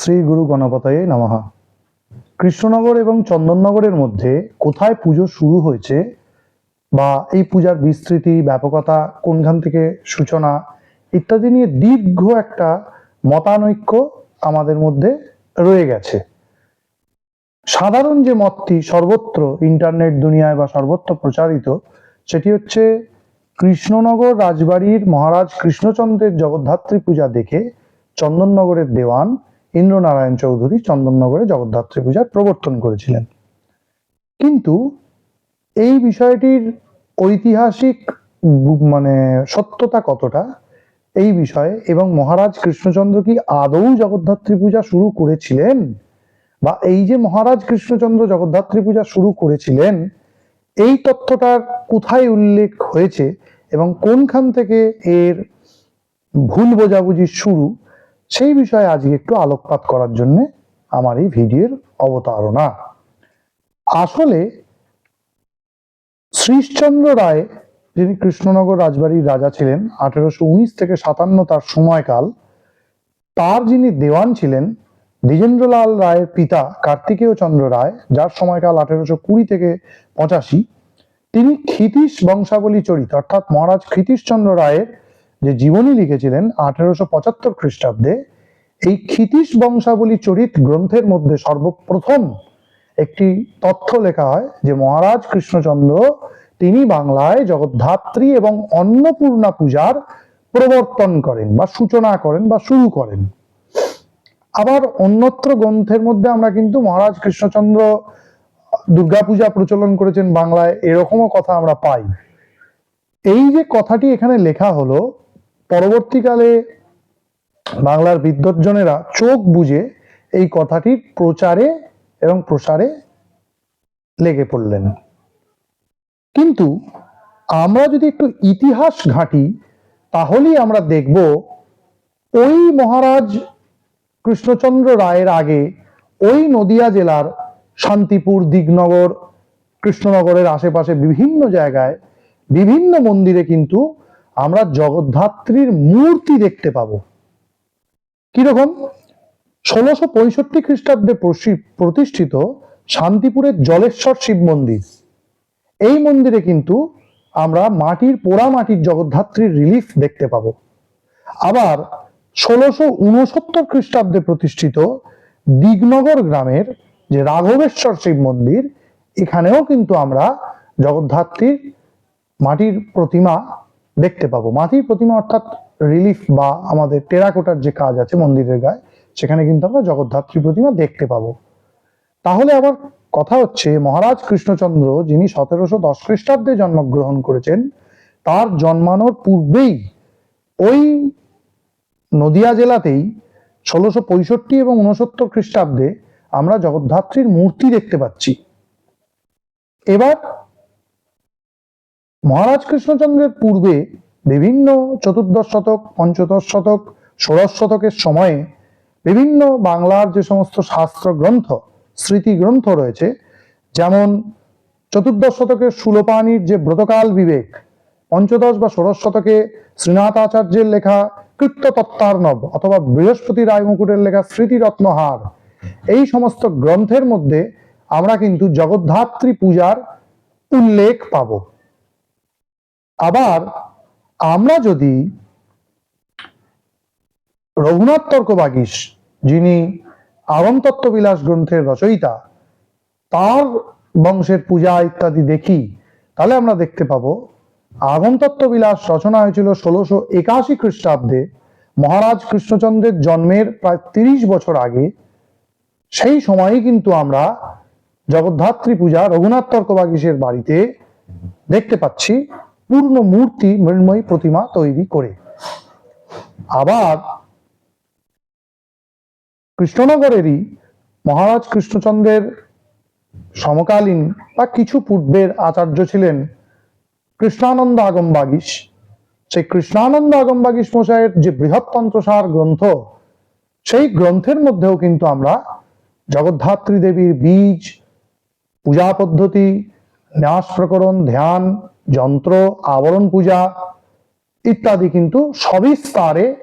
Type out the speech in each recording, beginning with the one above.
শ্রী গুরু গণপতায় নমঃ। কৃষ্ণনগর এবং চন্দননগরের মধ্যে কোথায় পুজো শুরু হয়েছে বা এই পূজার বিস্তৃতি, ব্যাপকতা, কোনখান থেকে সূচনা ইত্যাদি নিয়ে দীর্ঘ একটা মতানৈক্য আমাদের মধ্যে রয়ে গেছে। সাধারণ যে মতটি সর্বত্র ইন্টারনেট দুনিয়ায় বা সর্বত্র প্রচারিত, সেটি হচ্ছে কৃষ্ণনগর রাজবাড়ির মহারাজ কৃষ্ণচন্দ্রের জগদ্ধাত্রী পূজা দেখে চন্দননগরের দেওয়ান ইন্দ্রনারায়ণ চৌধুরী চন্দননগরে জগদ্ধাত্রী পূজার প্রবর্তন করেছিলেন। কিন্তু এই বিষয়টির ঐতিহাসিক মানে সত্যতা কতটা? এই বিষয়ে এবং মহারাজ কৃষ্ণচন্দ্র কি আদৌ জগদ্ধাত্রী পূজা শুরু করেছিলেন? বা এই যে মহারাজ কৃষ্ণচন্দ্র জগদ্ধাত্রী পূজা শুরু করেছিলেন, এই তথ্যটার কোথায় উল্লেখ হয়েছে এবং কোনখান থেকে এর ভুল বোঝাবুঝির শুরু? সেই বিষয়ে আজকে একটু আলোকপাত করার জন্য আমার এই ভিডিওর অবতারণা। আসলে শ্রীশচন্দ্র রায়, যিনি কৃষ্ণনগর রাজবাড়ির রাজা ছিলেন, আঠেরোশো উনিশ থেকে সাতান্ন তার সময়কাল, তার যিনি দেওয়ান ছিলেন, দ্বিজেন্দ্রলাল রায়ের পিতা কার্তিকেয় চন্দ্র রায়, যার সময়কাল আঠেরোশো কুড়ি থেকে পঁচাশি, তিনি ক্ষিতীশ বংশাবলী চরিত, অর্থাৎ মহারাজ ক্ষিতীশচন্দ্র রায়ের যে জীবনী লিখেছিলেন আঠেরোশো পঁচাত্তর খ্রিস্টাব্দে, এই ক্ষিতীশ বংশাবলী চরিত গ্রন্থের মধ্যে সর্বপ্রথম একটি তথ্য লেখা হয় যে মহারাজ কৃষ্ণচন্দ্র তিনি বাংলায় জগদ্ধাত্রী এবং অন্নপূর্ণা পূজার প্রবর্তন করেন বা সূচনা করেন বা শুরু করেন। আবার অন্যত্র গ্রন্থের মধ্যে আমরা কিন্তু মহারাজ কৃষ্ণচন্দ্র দুর্গাপূজা প্রচলন করেছেন বাংলায়, এরকমও কথা আমরা পাই। এই যে কথাটি এখানে লেখা হলো পরবর্তীকালে বাংলার বিদ্বজ্জনেরা চোখ বুঝে এই কথাটির প্রচারে এবং প্রসারে লেগে পড়লেন। কিন্তু আমরা যদি একটু ইতিহাস ঘাঁটি, তাহলেই আমরা দেখব ওই মহারাজ কৃষ্ণচন্দ্র রায়ের আগে ওই নদিয়া জেলার শান্তিপুর, দিগনগর, কৃষ্ণনগরের আশেপাশে বিভিন্ন জায়গায় বিভিন্ন মন্দিরে কিন্তু আমরা জগদ্ধাত্রীর মূর্তি দেখতে পাবো। কীরকম? ষোলোশো পঁয়ষট্টি খ্রিস্টাব্দে প্রতিষ্ঠিত শান্তিপুরের জলেশ্বর শিব মন্দির। এই মন্দিরে কিন্তু আমরা মাটির পোড়া মাটির জগদ্ধাত্রীর রিলিফ দেখতে পাবো। আবার ষোলোশো উনসত্তর খ্রিস্টাব্দে প্রতিষ্ঠিত দিগনগর গ্রামের যে রাঘবেশ্বর শিব মন্দির, এখানেও কিন্তু আমরা জগদ্ধাত্রীর মাটির প্রতিমা দেখতে পাবো। মাটির প্রতিমা অর্থাৎ রিলিফ বা আমাদের টেরাকোটার যে কাজ আছে মন্দিরের গায়ে, সেখানে কিন্তু আমরা জগদ্ধাত্রী প্রতিমা দেখতে পাবো। তাহলে আবার কথা হচ্ছে, মহারাজ কৃষ্ণচন্দ্র যিনি সতেরোশো দশ খ্রিস্টাব্দে জন্মগ্রহণ করেছেন, তার জন্মানোর পূর্বেই ওই নদিয়া জেলাতেই ষোলোশো পঁয়ষট্টি এবং উনসত্তর খ্রিস্টাব্দে আমরা জগদ্ধাত্রীর মূর্তি দেখতে পাচ্ছি। এবার মহারাজ কৃষ্ণচন্দ্রের পূর্বে বিভিন্ন চতুর্দশ শতক, পঞ্চদশ শতক, ষোড়শ শতকের সময়ে বিভিন্ন বাংলার যে সমস্ত শাস্ত্র গ্রন্থ স্মৃতি গ্রন্থ রয়েছে, যেমন চতুর্দশ শতকের সুলোপানির যে ব্রতকাল বিবেক, পঞ্চদশ বা ষোড়শ শতকে শ্রীনাথ আচার্যের লেখা কৃত্য তত্ত্বার্ণব অথবা বৃহস্পতি রায় মুকুটের লেখা স্মৃতিরত্নহার। এই সমস্ত গ্রন্থের মধ্যে আমরা কিন্তু জগদ্ধাত্রী পূজার উল্লেখ পাব। আবার আমরা যদি রঘুনাথ তর্কবাগীশ, যিনি আগমতত্ত্ব বিলাস গ্রন্থের রচয়িতা, তার বংশের পূজা ইত্যাদি দেখি, তাহলে আমরা দেখতে পাবো আগমতত্ত্ব বিলাস রচনা হয়েছিল ষোলোশো একাশি খ্রিস্টাব্দে। মহারাজ কৃষ্ণচন্দ্রের জন্মের প্রায় তিরিশ বছর আগে, সেই সময়ই কিন্তু আমরা জগদ্ধাত্রী পূজা রঘুনাথ তর্কবাগীশের বাড়িতে দেখতে পাচ্ছি। পূর্ণ মূর্তি মৃন্ময়ী প্রতিমা তৈরি করে। আবার কৃষ্ণনগরেরই মহারাজ কৃষ্ণচন্দ্রের সমকালীন বা কিছু পূর্বের আচার্য ছিলেন কৃষ্ণানন্দ আগম বাগীশ সেই কৃষ্ণানন্দ আগম বাগীশ মশাইয়ের যে বৃহত্তন্ত্রসার গ্রন্থ, সেই গ্রন্থের মধ্যেও কিন্তু আমরা জগদ্ধাত্রী দেবীর বীজ, পূজা পদ্ধতি, ন্যাস প্রকরণ, ধ্যান যন্ত্র, আবরণ পূজা ইত্যাদি কিন্তু সবই সবিস্তারে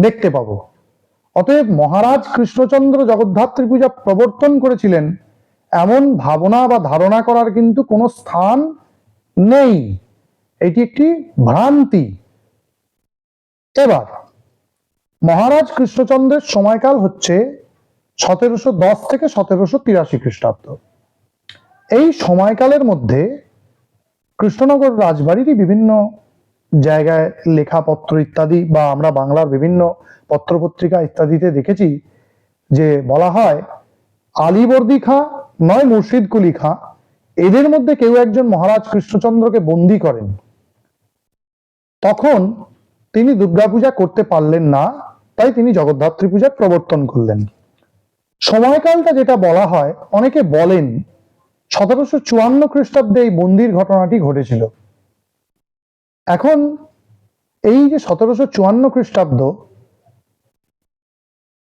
দেখতে পাবো। অতএব মহারাজ কৃষ্ণচন্দ্র জগদ্ধাত্রী পূজা প্রবর্তন করেছিলেন, এমন ভাবনা বা ধারণা করার কিন্তু কোনো স্থান নেই। এটি একটি ভ্রান্তি। এবার, মহারাজ কৃষ্ণচন্দ্রের সময়কাল হচ্ছে সতেরোশো দশ থেকে সতেরোশো তিরাশি খ্রিস্টাব্দ। এই সময়কালের মধ্যে কৃষ্ণনগর রাজবাড়িরই বিভিন্ন জায়গায় লেখাপত্র ইত্যাদি বা আমরা বাংলার বিভিন্ন পত্রপত্রিকা ইত্যাদিতে দেখেছি যে বলা হয়, আলিবর্দি খাঁ নয় মুর্শিদ কুলি খাঁ, এদের মধ্যে কেউ একজন মহারাজ কৃষ্ণচন্দ্রকে বন্দি করেন। তখন তিনি দুর্গাপূজা করতে পারলেন না, তাই তিনি জগদ্ধাত্রী পূজার প্রবর্তন করলেন। সময়কালটা যেটা বলা হয়, অনেকে বলেন সতেরোশো চুয়ান্ন খ্রিস্টাব্দে এই বন্দির ঘটনাটি ঘটেছিল। এখন এই যে সতেরোশো চুয়ান্ন খ্রিস্টাব্দ,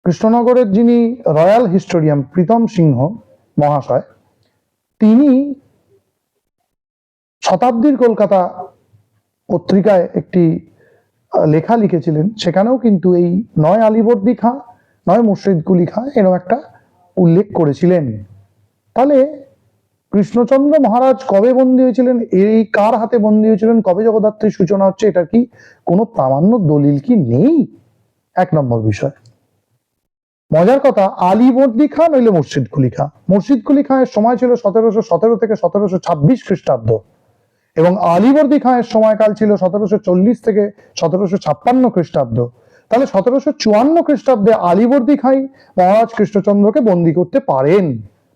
কৃষ্ণনগরের যিনি রয়্যাল হিস্টোরিয়াম প্রীতম সিংহ মহাশয়, তিনি শতাব্দীর কলকাতা পত্রিকায় একটি লেখা লিখেছিলেন। সেখানেও কিন্তু এই নয় আলিবর্দি খাঁ, নয় মুর্শিদ কুলি খাঁ এরকম একটা উল্লেখ করেছিলেন। তাহলে কৃষ্ণচন্দ্র মহারাজ কবে বন্দী হয়েছিলেন? এই কার হাতে বন্দী হয়েছিলেন? কবে জগদ্ধাত্রীর সূচনা হচ্ছে? এটা কি কোনো প্রামাণ্য দলিল কি নেই? এক নম্বর বিষয়। মজার কথা আলিবর্দি খাঁ নইলে মুর্শিদ কুলি খাঁ মুর্শিদ কুলি খাঁয়ের সময় ছিল সতেরোশো সতেরো থেকে সতেরোশো ছাব্বিশ খ্রিস্টাব্দ। এবং আলিবর্দি খাঁয়ের সময়কাল ছিল সতেরোশো চল্লিশ থেকে সতেরোশো ছাপ্পান্ন খ্রিস্টাব্দ। তাহলে সতেরোশো চুয়ান্ন খ্রিস্টাব্দে আলিবর্দি খাঁই মহারাজ কৃষ্ণচন্দ্রকে বন্দী করতে পারেন।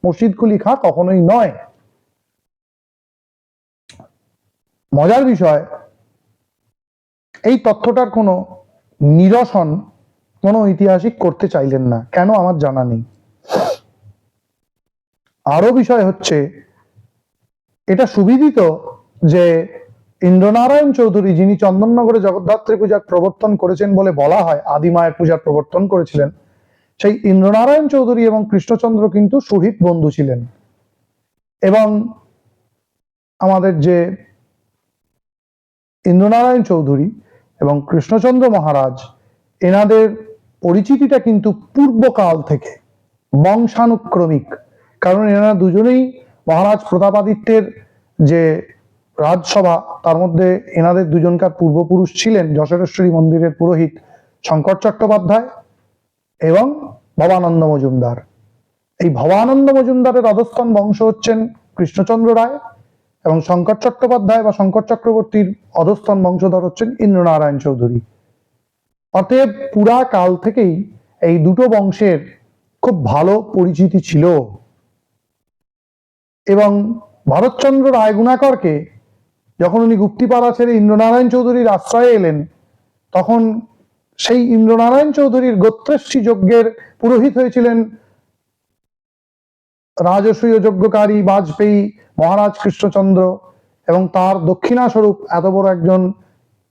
মুর্শিদ কুলি খাঁ কখনোই নয়। মজার বিষয়, এই তথ্যটার কোনো নিরসন কোনো ঐতিহাসিক করতে চাইলেন না। কেন আমার জানা নেই। আরও বিষয় হচ্ছে, এটা সুবিদিত যে ইন্দ্রনারায়ণ চৌধুরী যিনি চন্দননগরে জগদ্ধাত্রী পূজার প্রবর্তন করেছেন বলে বলা হয়, আদিমায়ের পূজার প্রবর্তন করেছিলেন সেই ইন্দ্রনারায়ণ চৌধুরী এবং কৃষ্ণচন্দ্র কিন্তু সুহিত বন্ধু ছিলেন। এবং আমাদের যে ইন্দ্রনারায়ণ চৌধুরী এবং কৃষ্ণচন্দ্র মহারাজ, এনাদের পরিচিতিটা কিন্তু পূর্বকাল থেকে বংশানুক্রমিক। কারণ এনারা দুজনেই মহারাজ প্রতাপাদিত্যের যে রাজসভা, তার মধ্যে এনাদের দুজনকার পূর্বপুরুষ ছিলেন যশোরেশ্বরী মন্দিরের পুরোহিত শঙ্কর চট্টোপাধ্যায় এবং ভবানন্দ মজুমদার। এই ভবানন্দ মজুমদারের অধস্তন বংশ হচ্ছেন কৃষ্ণচন্দ্র রায় এবং শঙ্কর চট্টোপাধ্যায় বা শঙ্কর চক্রবর্তীর অধস্তন বংশধর হচ্ছেন ইন্দ্রনারায়ণ চৌধুরী। অতএব পুরা কাল থেকেই এই দুটো বংশের খুব ভালো পরিচিতি ছিল। এবং ভরতচন্দ্র রায়গুণাকরকে যখন উনি গুপ্তিপাড়া ছেড়ে ইন্দ্রনারায়ণ চৌধুরীর আশ্রয়ে এলেন, তখন সেই ইন্দ্রনারায়ণ চৌধুরীর গোত্রেষ্ঠী যজ্ঞের পুরোহিত হয়েছিলেন রাজসূয় যজ্ঞকারী বাজপেয়ী মহারাজ কৃষ্ণচন্দ্র এবং তার দক্ষিণা স্বরূপ এত বড় একজন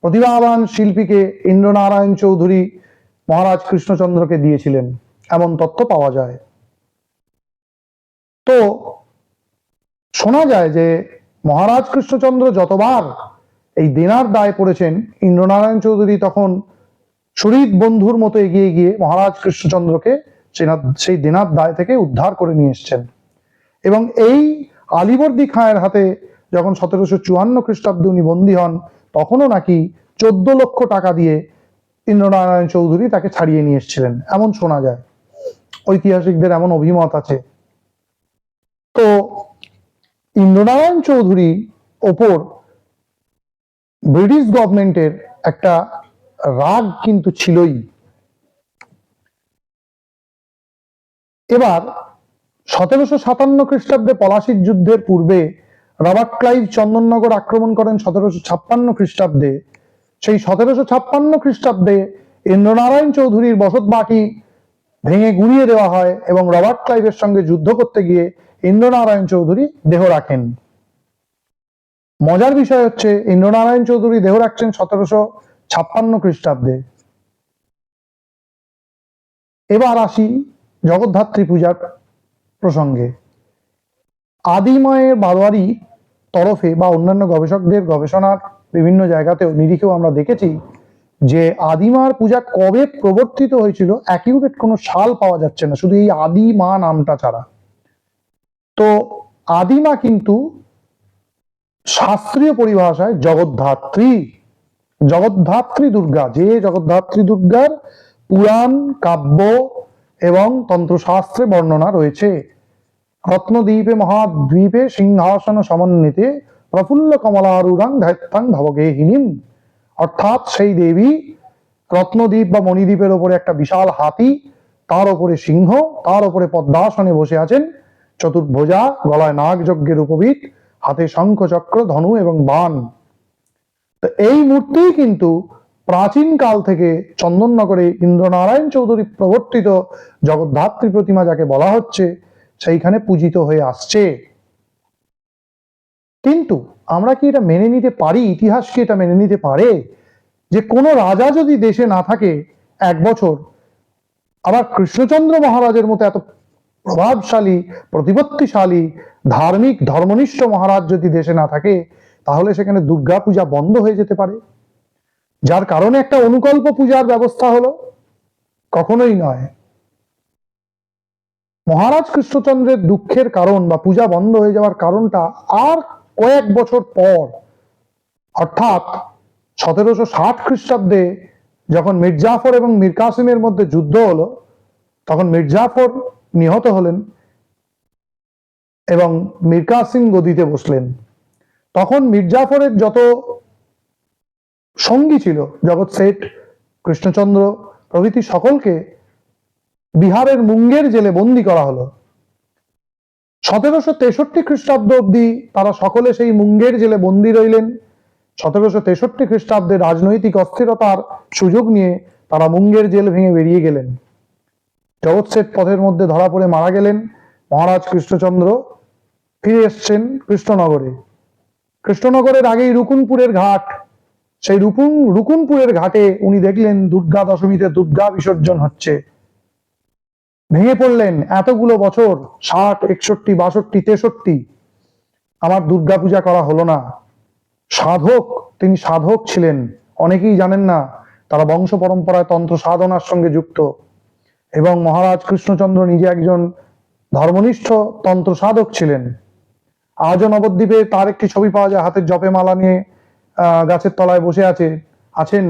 প্রতিভাবান শিল্পীকে ইন্দ্রনারায়ণ চৌধুরী মহারাজ কৃষ্ণচন্দ্রকে দিয়েছিলেন। এমন তথ্য পাওয়া যায়। তো শোনা যায় যে মহারাজ কৃষ্ণচন্দ্র যতবার এই দেনার দায় পড়েছেন, ইন্দ্রনারায়ণ চৌধুরী তখন শরীর বন্ধুর মতো এগিয়ে গিয়ে মহারাজ কৃষ্ণচন্দ্রকে সেই দেনার দায় থেকে উদ্ধার করে নিয়ে এসছেন। এবং এই আলিবর্দি খাঁয়ের হাতে যখন সতেরোশো চুয়ান্ন খ্রিস্টাব্দে উনি বন্দী হন, তখনও নাকি চোদ্দ লক্ষ টাকা দিয়ে ইন্দ্রনারায়ণ চৌধুরী তাকে ছাড়িয়ে নিয়ে এসেছিলেন। এমন শোনা যায়। ঐতিহাসিকদের এমন অভিমত আছে। তো ইন্দ্রনারায়ণ চৌধুরী ওপর ব্রিটিশ গভর্নমেন্টের একটা রাগ কিন্তু ছিলই। এবার সতেরোশো সাতান্ন খ্রিস্টাব্দে পলাশির যুদ্ধের পূর্বে রবার্ট ক্লাইভ চন্দননগর আক্রমণ করেন সতেরোশো ছাপ্পান্ন খ্রিস্টাব্দে। সেই সতেরোশো ছাপ্পান্ন খ্রিস্টাব্দে ইন্দ্রনারায়ণ চৌধুরীর বসত বাকি ভেঙে গুঁড়িয়ে দেওয়া হয় এবং রবার্ট ক্লাইভের সঙ্গে যুদ্ধ করতে গিয়ে ইন্দ্রনারায়ণ চৌধুরী দেহ রাখেন। মজার বিষয় হচ্ছে, ইন্দ্রনারায়ণ চৌধুরী দেহ রাখছেন সতেরোশো ছাপ্পান্ন খ্রিস্টাব্দে। এবার আসি জগদ্ধাত্রী পূজার প্রসঙ্গে। আদিমায়ের বারোয়ারি তরফে বা অন্যান্য গবেষকদের গবেষণার বিভিন্ন জায়গাতেও নিরিখেও আমরা দেখেছি যে আদিমার পূজা কবে প্রবর্তিত হয়েছিল অ্যাকিউরেট কোনো সাল পাওয়া যাচ্ছে না, শুধু এই আদিমা নামটা ছাড়া। তো আদিমা কিন্তু শাস্ত্রীয় পরিভাষায় জগদ্ধাত্রী। জগদ্ধাত্রী দুর্গা, যে জগদ্ধাত্রী দুর্গার পুরাণ, কাব্য এবং তন্ত্রশাস্ত্রে বর্ণনা রয়েছে। রত্নদ্বীপে মহাদ্বীপে সিংহাসন সমন্বিতে প্রফুল্ল কমলারুরাং ধাত্যাং ভবগেহিনীম অর্থাৎ সেই দেবী রত্নদ্বীপ বা মণিদ্বীপের ওপরে একটা বিশাল হাতি, তার ওপরে সিংহ, তার ওপরে পদ্মাসনে বসে আছেন চতুর্ভোজা, গলায় নাগযজ্ঞের উপবিত হাতে শঙ্খ চক্র ধনু এবং বাণ। তো এই মূর্তি কিন্তু প্রাচীন কাল থেকে চন্দননগরে ইন্দ্রনারায়ণ চৌধুরী প্রবর্তিত জগদ্ধাত্রী প্রতিমা যাকে বলা হচ্ছে, সেইখানে পূজিত হয়ে আসছে। কিন্তু আমরা কি এটা মেনে নিতে পারি? ইতিহাস কি এটা মেনে নিতে পারে? যে কোনো রাজা যদি দেশে না থাকে, এক বছর, আবার কৃষ্ণচন্দ্র মহারাজের মতো এত প্রভাবশালী, প্রতিপত্তিশালী, ধার্মিক, ধর্মনিষ্ঠ মহারাজ যদি দেশে না থাকে তাহলে সেখানে দুর্গা পূজা বন্ধ হয়ে যেতে পারে। যার কারণে একটা অনুকল্প পূজার ব্যবস্থা হলো, কখনোই নয়। মহারাজ কৃষ্ণচন্দ্রের দুঃখের কারণ বা পূজা বন্ধ হয়ে যাওয়ার কারণটা আর কয়েক বছর পর, অর্থাৎ সতেরোশো ষাট খ্রিস্টাব্দে যখন মির্জাফর এবং মীর কাসিমের মধ্যে যুদ্ধ হলো, তখন মির্জাফর নিহত হলেন এবং মীর কাসিম গদিতে বসলেন। তখন মির্জাফরের যত সঙ্গী ছিল, জগৎ শেঠ, কৃষ্ণচন্দ্র প্রভৃতি সকলকে বিহারের মুঙ্গের জেলে বন্দি করা হলো। সতেরোশো তেষট্টি খ্রিস্টাব্দ অব্দি তারা সকলে সেই মুঙ্গের জেলে বন্দি রইলেন। সতেরোশো তেষট্টি খ্রিস্টাব্দে রাজনৈতিক অস্থিরতার সুযোগ নিয়ে তারা মুঙ্গের জেল ভেঙে বেরিয়ে গেলেন। জগৎ শেঠ পথের মধ্যে ধরা পড়ে মারা গেলেন। মহারাজ কৃষ্ণচন্দ্র ফিরে এসছেন কৃষ্ণনগরে। কৃষ্ণনগরের আগেই রুকুনপুরের ঘাট। সেই রুকুন, রুকুনপুরের ঘাটে উনি দেখলেন দুর্গা দশমীতে দুর্গা বিসর্জন হচ্ছে। ভেঙে পড়লেন এতগুলো বছর, ষাট, একষট্টি, বাষট্টি, তেষট্টি। আমার দুর্গা পূজা করা হলো না। সাধক, তিনি সাধক ছিলেন। অনেকেই জানেন না, তারা বংশ পরম্পরায় তন্ত্র সাধনার সঙ্গে যুক্ত। এবং মহারাজ কৃষ্ণচন্দ্র নিজে একজন ধর্মনিষ্ঠ তন্ত্র সাধক ছিলেন। আজও নবদ্বীপে তার একটি ছবি পাওয়া যায়, হাতের জপে মালা নিয়ে গাছের তলায় বসে আছে, আছেন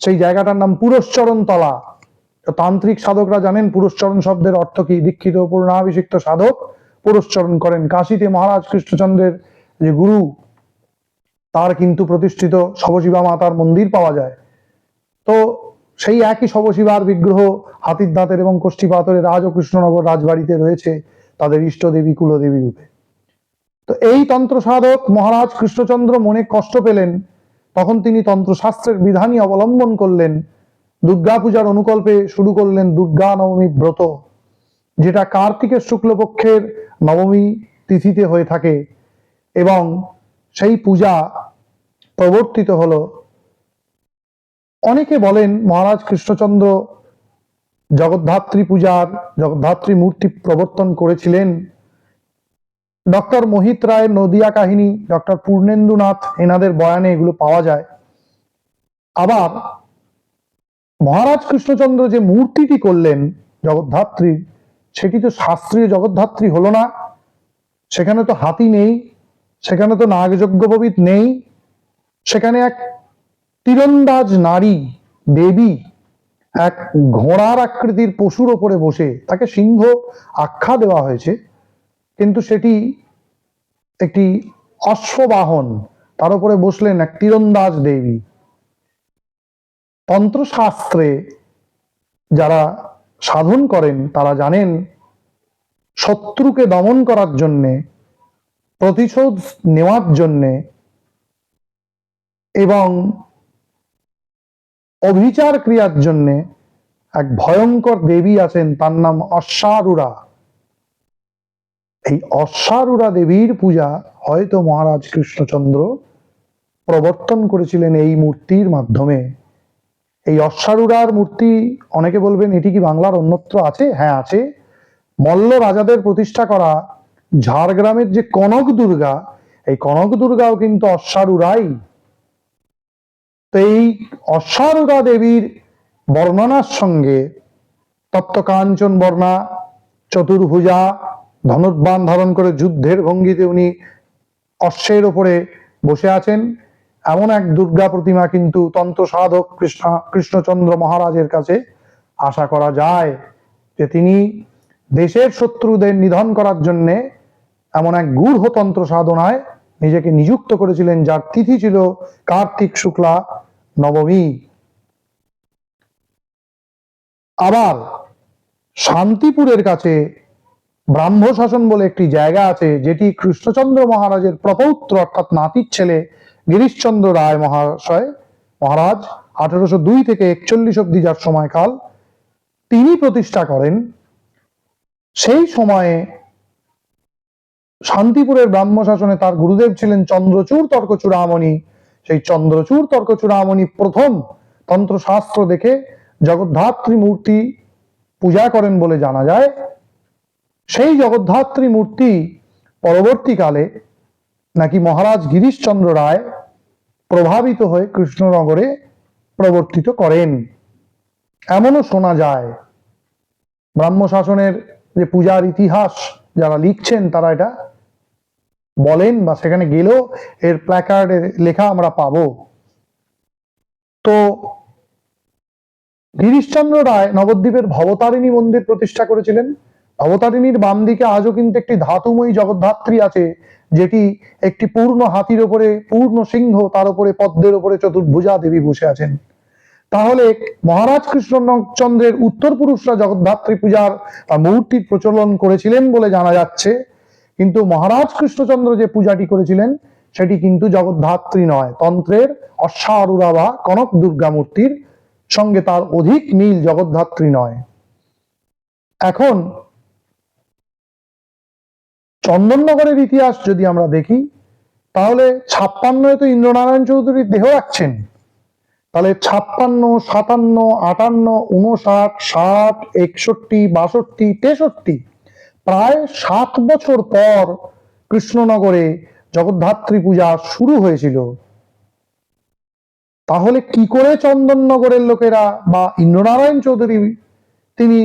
সেই জায়গাটার নাম পুরস্চরণ তলা তান্ত্রিক সাধকরা জানেন পুরস্চরণ শব্দের অর্থ কি? দীক্ষিত পূর্ণাভিষিক্ত সাধক পুরস্চরণ করেন। কাশীতে মহারাজ কৃষ্ণচন্দ্রের যে গুরু, তার কিন্তু প্রতিষ্ঠিত শবশিবা মাতার মন্দির পাওয়া যায়। তো সেই একই শবশিবার বিগ্রহ হাতির দাঁতের এবং কোষ্ঠী পাথরের ও কৃষ্ণনগর রাজবাড়িতে রয়েছে, তাদের ইষ্টদেবী, কুলদেবী রূপে। তো এই তন্ত্র সাধক মহারাজ কৃষ্ণচন্দ্র মনে কষ্ট পেলেন। তখন তিনি তন্ত্রশাস্ত্রের বিধানই অবলম্বন করলেন। দুর্গা পূজার অনুকল্পে শুরু করলেন দুর্গা নবমী ব্রত, যেটা কার্তিকের শুক্লপক্ষের নবমী তিথিতে হয়ে থাকে এবং সেই পূজা প্রবর্তিত হলো। অনেকে বলেন মহারাজ কৃষ্ণচন্দ্র জগদ্ধাত্রী পূজার, জগদ্ধাত্রী মূর্তি প্রবর্তন করেছিলেন। ডক্টর মোহিত রায়ের নদিয়া কাহিনী, ডক্টর পূর্ণেন্দুনাথ এনাদের বয়ানে এগুলো পাওয়া যায়। আবার মহারাজ কৃষ্ণচন্দ্র যে মূর্তিটি করলেন জগদ্ধাত্রীর, সেটি তো শাস্ত্রীয় জগদ্ধাত্রী হলো না। সেখানে তো হাতি নেই, সেখানে তো নাগযজ্ঞপবিত নেই। সেখানে এক তীরন্দাজ নারী, দেবী, এক ঘোড়ার আকৃতির পশুর ওপরে বসে তাকে সিংহ আখ্যা দেওয়া হয়েছে। কিন্তু সেটি একটি অশ্ববাহন। তার উপরে বসলেন এক তীরন্দাজ দেবী। তন্ত্রশাস্ত্রে যারা সাধন করেন, তারা জানেন, শত্রুকে দমন করার জন্যে, প্রতিশোধ নেওয়ার জন্যে এবং অভিচার ক্রিয়ার জন্যে এক ভয়ঙ্কর দেবী আছেন, তার নাম অশ্বারুরা এই অশ্বারুরা দেবীর পূজা হয়তো মহারাজ কৃষ্ণচন্দ্র প্রবর্তন করেছিলেন এই মূর্তির মাধ্যমে। এই অশ্বারুরার মূর্তি অনেকে বলবেন, এটি কি বাংলার অন্যত্র আছে? হ্যাঁ আছে। মল্ল রাজাদের প্রতিষ্ঠা করা ঝাড়গ্রামের যে কনক দুর্গা, এই কনক দুর্গাও কিন্তু অশ্বারুরাই তো এই অশ্বারূঢ়া দেবীর বর্ণনার সঙ্গে তপ্তকাঞ্চন বর্ণা, চতুর্ভুজা ধনুর্বাণ ধারণ করে যুদ্ধের ভঙ্গিতে উনি অশ্বের ওপরে বসে আছেন। এমন এক দুর্গা প্রতিমা কিন্তু তন্ত্র সাধক কৃষ্ণ, কৃষ্ণচন্দ্র মহারাজের কাছে আশা করা যায় যে তিনি দেশের শত্রুদের নিধন করার জন্যে এমন এক গূঢ় তন্ত্র সাধনায় নিজেকে নিযুক্ত করেছিলেন, যার তিথি ছিল কার্তিক শুক্লা নবমী। আবার শান্তিপুরের কাছে ব্রাহ্ম শাসন বলে একটি জায়গা আছে, যেটি কৃষ্ণচন্দ্র মহারাজের প্রপৌত্র অর্থাৎ নাতির ছেলে গিরিশচন্দ্র রায় মহাশয়, মহারাজ, আঠারোশো দুই থেকে একচল্লিশ অব্দি যার সময়কাল, তিনি প্রতিষ্ঠা করেন। সেই সময়ে শান্তিপুরের ব্রাহ্ম শাসনে তার গুরুদেব ছিলেন চন্দ্রচূড় তর্ক তর্কচূড়ামণি। সেই চন্দ্রচূড় তর্ক তর্কচূড়ামণি প্রথম তন্ত্রশাস্ত্র দেখে জগদ্ধাত্রী মূর্তি পূজা করেন বলে জানা যায়। সেই জগদ্ধাত্রী মূর্তি পরবর্তীকালে নাকি মহারাজ গিরিশচন্দ্র রায় প্রভাবিত হয়ে কৃষ্ণনগরে প্রবর্তিত করেন। এমনও শোনা যায়, ব্রাহ্ম শাসনের যে পূজার ইতিহাস যারা লিখছেন তারা এটা বলেন বা সেখানে গেলেও এর প্ল্যাকার্ডে লেখা আমরা পাব। তো গিরিশচন্দ্র রায় নবদ্বীপের ভবতারিণী মন্দির প্রতিষ্ঠা করেছিলেন। ভবতারিণীর বাম দিকে আজও কিন্তু একটি ধাতুময়ী জগদ্ধাত্রী আছে, যেটি একটি পূর্ণ হাতির ওপরে, পূর্ণ সিংহ তার উপরে পদ্মের ওপরে চতুর্ভুজা দেবী বসে আছেন। তাহলে মহারাজ কৃষ্ণচন্দ্রের উত্তর পুরুষরা জগদ্ধাত্রী পূজার মূর্তির প্রচলন করেছিলেন বলে জানা যাচ্ছে, কিন্তু মহারাজ কৃষ্ণচন্দ্র যে পূজাটি করেছিলেন, সেটি কিন্তু জগদ্ধাত্রী নয়, তন্ত্রের অশ্বারুরা বা কনক দুর্গা মূর্তির সঙ্গে তার অধিক মিল জগদ্ধাত্রী নয়। এখন চন্দননগরের ইতিহাস যদি আমরা দেখি, তাহলে ছাপ্পান্নয় তো ইন্দ্রনারায়ণ চৌধুরীর দেহ রাখছেন। তাহলে ছাপ্পান্ন, সাতান্ন, আটান্ন উনষাট ষাট, একষট্টি, বাষট্টি, তেষট্টি, প্রায় সাত বছর পর কৃষ্ণনগরে জগদ্ধাত্রী পূজা শুরু হয়েছিল। তাহলে কি করে চন্দননগরের লোকেরা বা ইন্দ্রনারায়ণ চৌধুরী তিনি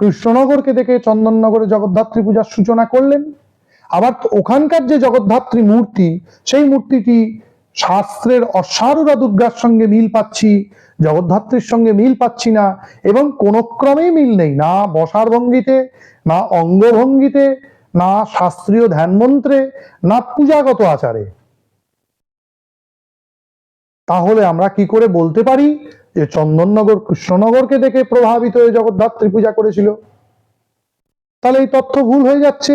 কৃষ্ণনগরকে দেখে চন্দননগরে জগদ্ধাত্রী পূজার সূচনা করলেন? আবার ওখানকার যে জগদ্ধাত্রী মূর্তি, সেই মূর্তিটি শাস্ত্রের অশ্বারুরা দুর্গার সঙ্গে মিল পাচ্ছি, জগদ্ধাত্রীর সঙ্গে মিল পাচ্ছি না, এবং কোন ক্রমেই মিল নেই, না বসার ভঙ্গিতে, না অঙ্গভঙ্গিতে, না শাস্ত্রীয় ধ্যান মন্ত্রে না পূজাগত আচারে? তাহলে আমরা কি করে বলতে পারি যে চন্দননগর, কৃষ্ণনগরকে দেখে প্রভাবিত হয়ে জগদ্ধাত্রী পূজা করেছিল? তাহলে এই তথ্য ভুল হয়ে যাচ্ছে।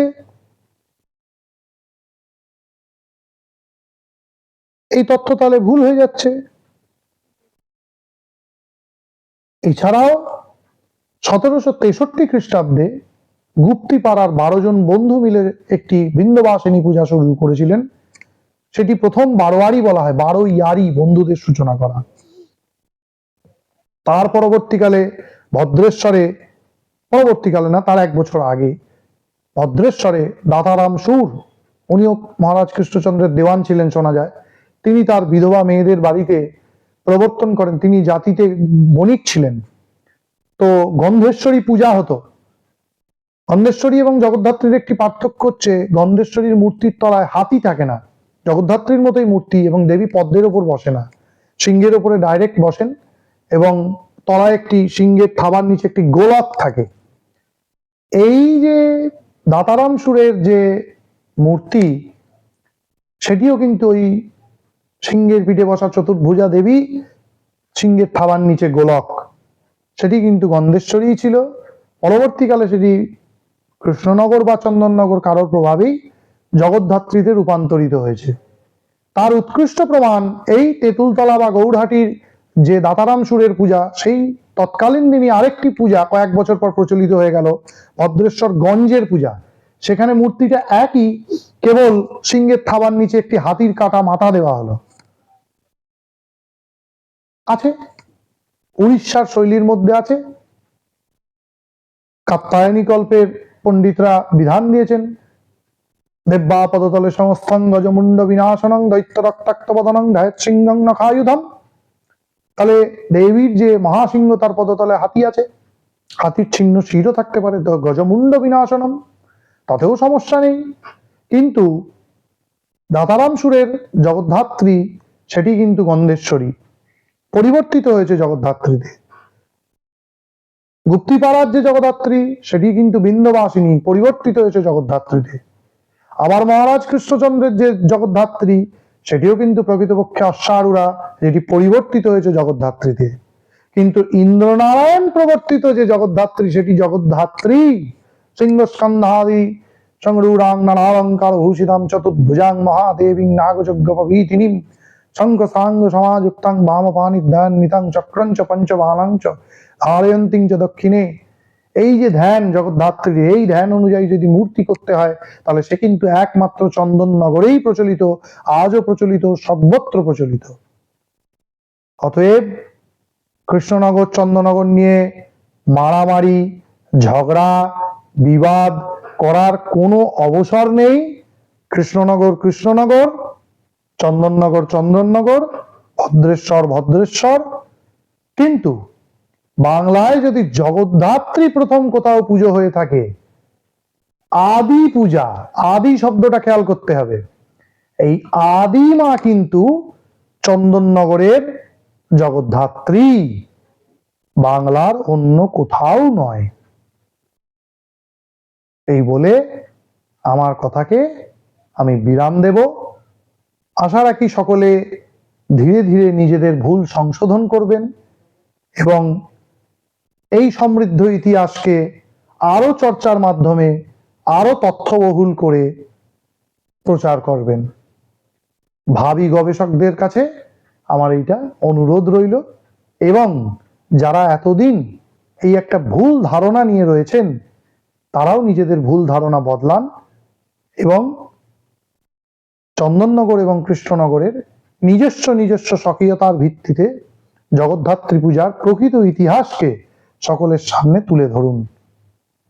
এই তথ্য তাহলে ভুল হয়ে যাচ্ছে। এছাড়াও সতেরোশো তেষট্টি খ্রিস্টাব্দে গুপ্তি পাড়ার বারো জন বন্ধু মিলে একটি বৃন্দবাসিনী পূজা শুরু করেছিলেন। সেটি প্রথম বারোয়ারি বলা হয় বারো ইয়ারি বন্ধুদের সূচনা করা। তার পরবর্তীকালে ভদ্রেশ্বরে, পরবর্তীকালে না, তার এক বছর আগে ভদ্রেশ্বরে দাতারাম সুর, উনিও মহারাজ কৃষ্ণচন্দ্রের দেওয়ান ছিলেন শোনা যায় তিনি তার বিধবা মেয়েদের বাড়িতে প্রবর্তন করেন। তিনি জাতিতে বণিক ছিলেন। তো গন্ধেশ্বরী পূজা হতো। গন্ধেশ্বরী এবং জগদ্ধাত্রীর একটি পার্থক্য হচ্ছে, গন্ধেশ্বরীর মূর্তির তলায় হাতি থাকে না। জগদ্ধাত্রীর মতোই মূর্তি এবং দেবী পদ্মের ওপর বসে না। সিংহের ওপরে ডাইরেক্ট বসেন এবং তলায় একটি সিংহের থাবার নিচে একটি গোলাপ থাকে। এই যে দাতারাম সুরের যে মূর্তি, সেটিও কিন্তু ওই সিংহের পিঠে বসা চতুর্ভুজা দেবী, সিংহের থাবার নিচে গোলক। সেটি কিন্তু গন্ধেশ্বরী ছিল। পরবর্তীকালে সেটি কৃষ্ণনগর বা চন্দননগর কারোর প্রভাবেই জগদ্ধাত্রীতে রূপান্তরিত হয়েছে। তার উৎকৃষ্ট প্রমাণ এই তেঁতুলতলা বা গৌরহাটির যে দাতারাম সুরের পূজা, সেই তৎকালীন দিনই আরেকটি পূজা কয়েক বছর পর প্রচলিত হয়ে গেল ভদ্রেশ্বর গঞ্জের পূজা। সেখানে মূর্তিটা একই, কেবল সিংহের থাবার নিচে একটি হাতির কাটা মাথা দেওয়া হলো। আছে, উড়িষ্যার শৈলীর মধ্যে আছে। কাত্তায়নী কল্পের পণ্ডিতরা বিধান দিয়েছেন, দেব্বা পদতলে সমস্তং গজমুণ্ড বিনাশনং দৈত্য রক্তাক্ত বদনং ধায়ত সিংহং নখায়ুধম তাহলে দেবীর যে মহাসিংহ, তার পদতলে হাতি আছে। হাতির ছিন্ন শিরও থাকতে পারে, তো গজমুণ্ড বিনাশনম, তাতেও সমস্যা নেই। কিন্তু দাতারাম সুরের জগদ্ধাত্রী, সেটি কিন্তু গন্ধেশ্বরী। পরিবর্তিত হয়েছে জগদ্ধাত্রীতে। গুপ্তিপাড়ার যে জগদ্ধাত্রী, সেটি কিন্তু বিন্দবাসিনী পরিবর্তিত হয়েছে জগদ্ধাত্রীতে। আবার মহারাজ কৃষ্ণচন্দ্রের যে জগদ্ধাত্রী, সেটিও কিন্তু প্রকৃতপক্ষে অশ্বারুরা যেটি পরিবর্তিত হয়েছে জগদ্ধাত্রীতে। কিন্তু ইন্দ্রনারায়ণ প্রবর্তিত যে জগদ্ধাত্রী, সেটি জগদ্ধাত্রী। সিংহস্কন্ধাদি সংরূঢ়াং নানালঙ্কার ভূষিতাম চতুর্ভুজাং মহাদেবী নাগযজ্ঞ পবীতিনীম শঙ্খ সাঙ্গ সমাযুক্তাং বামপানি ধ্যান নিতাং চক্রঞ্চ পঞ্চবালাং চ ধারয়ন্তিং চ দক্ষিণে। এই যে ধ্যান জগদ্ধাত্রীর এই ধ্যান অনুযায়ী যদি মূর্তি করতে হয়, তাহলে সে কিন্তু একমাত্র চন্দন নগরেই প্রচলিত, আজও প্রচলিত, সর্বত্র প্রচলিত। অতএব কৃষ্ণনগর, চন্দননগর নিয়ে মারামারি, ঝগড়া, বিবাদ করার কোনো অবসর নেই। কৃষ্ণনগর কৃষ্ণনগর চন্দননগর চন্দননগর, ভদ্রেশ্বর ভদ্রেশ্বর। কিন্তু বাংলায় যদি জগদ্ধাত্রী প্রথম কোথাও পুজো হয়ে থাকে, আদি পূজা, আদি শব্দটা খেয়াল করতে হবে। এই আদি মা কিন্তু চন্দননগরের জগদ্ধাত্রী, বাংলার অন্য কোথাও নয়। এই বলে আমার কথাকে আমি বিরাম দেব। আশা রাখি সকলে ধীরে ধীরে নিজেদের ভুল সংশোধন করবেন এবং এই সমৃদ্ধ ইতিহাসকে আরও চর্চার মাধ্যমে আরও তথ্যবহুল করে প্রচার করবেন। ভাবি গবেষকদের কাছে আমার এইটা অনুরোধ রইল এবং যারা এতদিন এই একটা ভুল ধারণা নিয়ে রয়েছেন, তারাও নিজেদের ভুল ধারণা বদলান এবং চন্দননগর এবং কৃষ্ণনগরের নিজস্ব নিজস্ব স্বকীয়তার ভিত্তিতে জগদ্ধাত্রী পূজার প্রকৃত ইতিহাসকে সকলের সামনে তুলে ধরুন।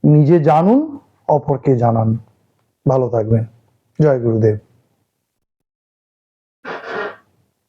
নিজে জানুন, অপরকে জানান। ভালো থাকবেন। জয় গুরুদেব।